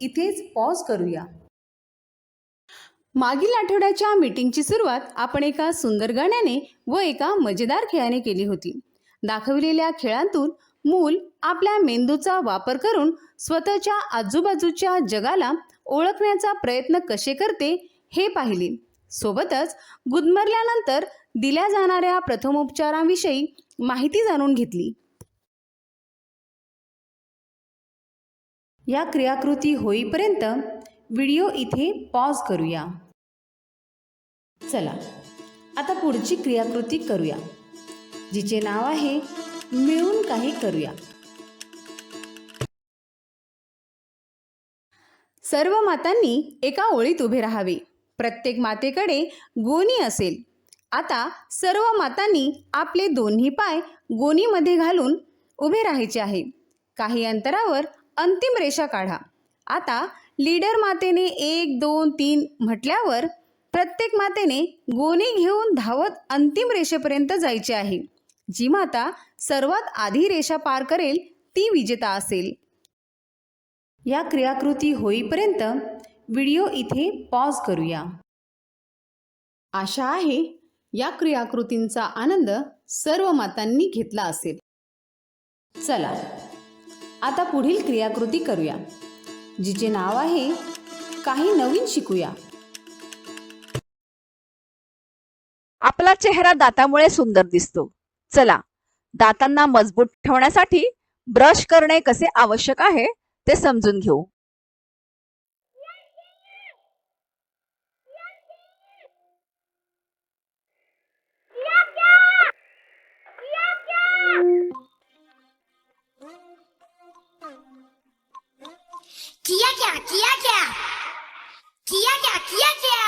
इथेच पॉज करूया. मागील आठवड्याच्या मीटिंगची सुरुवात आपण एका सुंदर गाण्याने व एका मजेदार खेळाने केली होती. दाखविलेल्या खेळांतून मूल आपल्या मेंदूचा वापर करून स्वतःच्या आजूबाजूच्या जगाला ओळखण्याचा प्रयत्न कसे करते हे पाहिले. सोबतच गुदमरल्यानंतर दिल्या जाणाऱ्या प्रथमोपचारांविषयी माहिती जाणून घेतली. या क्रियाकृती होईपर्यंत व्हिडिओ इथे पॉज करूया. चला आता पुढची क्रियाकृती करूया जिचे नाव आहे मिळून काही करूया. सर्व मातांनी एका ओळीत उभे राहावे. प्रत्येक मातेकडे गोणी असेल. आता सर्व मातांनी आपले दोन्ही पाय गोणीमध्ये घालून उभे राहायचे आहे. काही अंतरावर अंतिम रेषा काढा. आता लीडर मातेने एक दोन तीन म्हटल्यावर प्रत्येक मातेने गोणी घेऊन धावत अंतिम रेषेपर्यंत जायचे आहे. जी माता सर्वात आधी रेषा पार करेल ती विजेता असेल. या क्रियाकृती होईपर्यंत व्हिडिओ इथे पॉज करूया. आशा आहे या क्रियाकृतींचा आनंद सर्व मातांनी घेतला असेल. चला आता पुढील क्रियाकृती करूया जिचे नाव आहे काही नवीन शिकूया. आपला चेहरा दातामुळे सुंदर दिसतो. चला दातांना मजबूत ठेवण्यासाठी ब्रश करणे कसे आवश्यक आहे ते समजून घेऊ. किया क्या किया क्या किया क्या किया क्या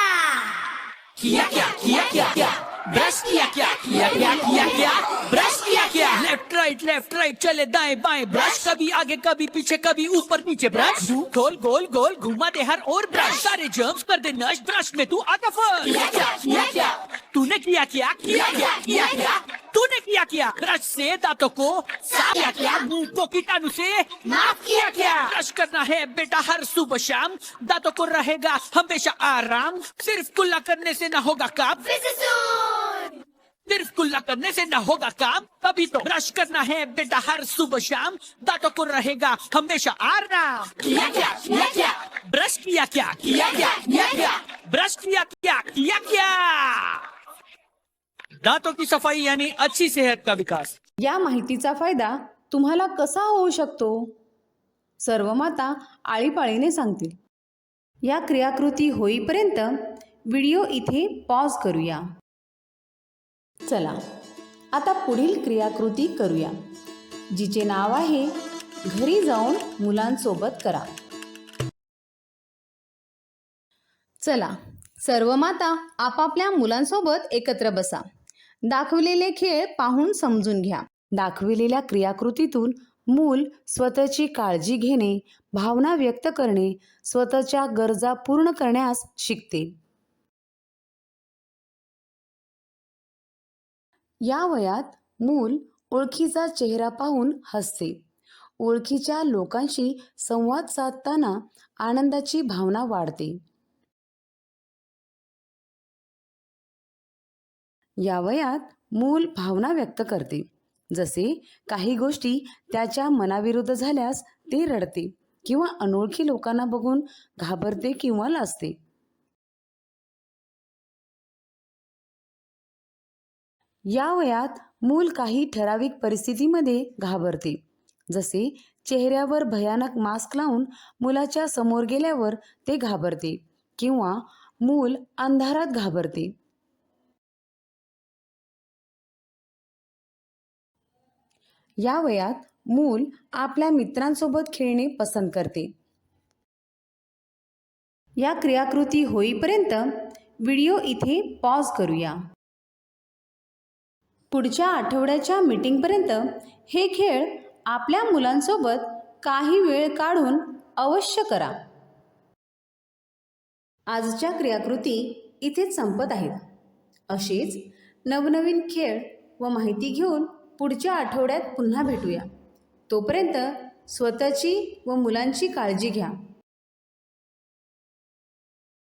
किया क्या किया क्या क्या ब्रश किया क्या किया क्या किया क्या ब्रश किया क्या लेफ़्ट राइट लेफ़्ट राइट चले दाएँ बाएँ ब्रश कभी आगे कभी पीछे कभी ऊपर नीचे ब्रश गोल गोल गोल. घुमा दे हर और ब्रश सारे जर्म्स कर दे नश ब्रश में. तू आगे फ़र्स्ट किया क्या किया क्या तूने किया क्या किया। क्या किया क्या तूने किया क्या ब्रश से दांतों को साफ़ किया क्या मुँह को कीटाणु से माफ़ किया क्या ब्रश करना है बेटा हर सुबह शाम दांतों को रहेगा हमेशा आराम सिर्फ़ कुल्ला करने से ना होगा काम सिर्फ़ कुल्ला करने से ना होगा काम तभी तो ब्रश करना है बेटा हर सुबह शाम दांतों को रहेगा हमेशा आराम किया क्या किया क्या ब्रश किया क्या किया क्या किया क्या ब्रश किया क्या किया क्या दांतों की सफाई यानी अच्छी सेहत का विकास। या माहितीचा फायदा तुम्हाला कसा होऊ शकतो? सर्व माता आळीपाळीने सांगतील. या क्रियाकृती होईपर्यंत व्हिडिओ इथे पॉज करूया. चला आता पुढील क्रियाकृती करूया. जिचे नाव आहे घरी जाऊन मुलांसोबत करा. चला सर्व माता आपापल्या मुलांसोबत एकत्र बसा. दाखविलेले खेळ पाहून समजून घ्या. दाखविलेल्या क्रियाकृतीतून मूल स्वतःची काळजी घेणे भावना व्यक्त करणे स्वतःच्या गरजा पूर्ण करण्यास शिकते. या वयात मूल ओळखीचा चेहरा पाहून हसते. ओळखीच्या लोकांशी संवाद साधताना आनंदाची भावना वाढते. या वयात मूल भावना व्यक्त करते. जसे काही गोष्टी त्याच्या मनाविरुद्ध झाल्यास ते रडते किंवा अनोळखी लोकांना बघून घाबरते किंवा लाजते. या वयात मूल काही ठराविक परिस्थितीमध्ये घाबरते. जसे चेहऱ्यावर भयानक मास्क लावून मुलाच्या समोर गेल्यावर ते घाबरते किंवा मूल अंधारात घाबरते. या वयात मूल आपल्या मित्रांसोबत खेळणे पसंत करते. या क्रियाकृती होईपर्यंत व्हिडिओ इथे पॉज करूया. पुढच्या आठवड्याच्या मीटिंगपर्यंत हे खेळ आपल्या मुलांसोबत काही वेळ काढून अवश्य करा. आजच्या क्रियाकृती इथेच संपत आहेत. असेच नवनवीन खेळ व माहिती घेऊन पुढच्या आठवड्यात पुन्हा भेटूया. तोपर्यंत स्वतःची व मुलांची काळजी घ्या.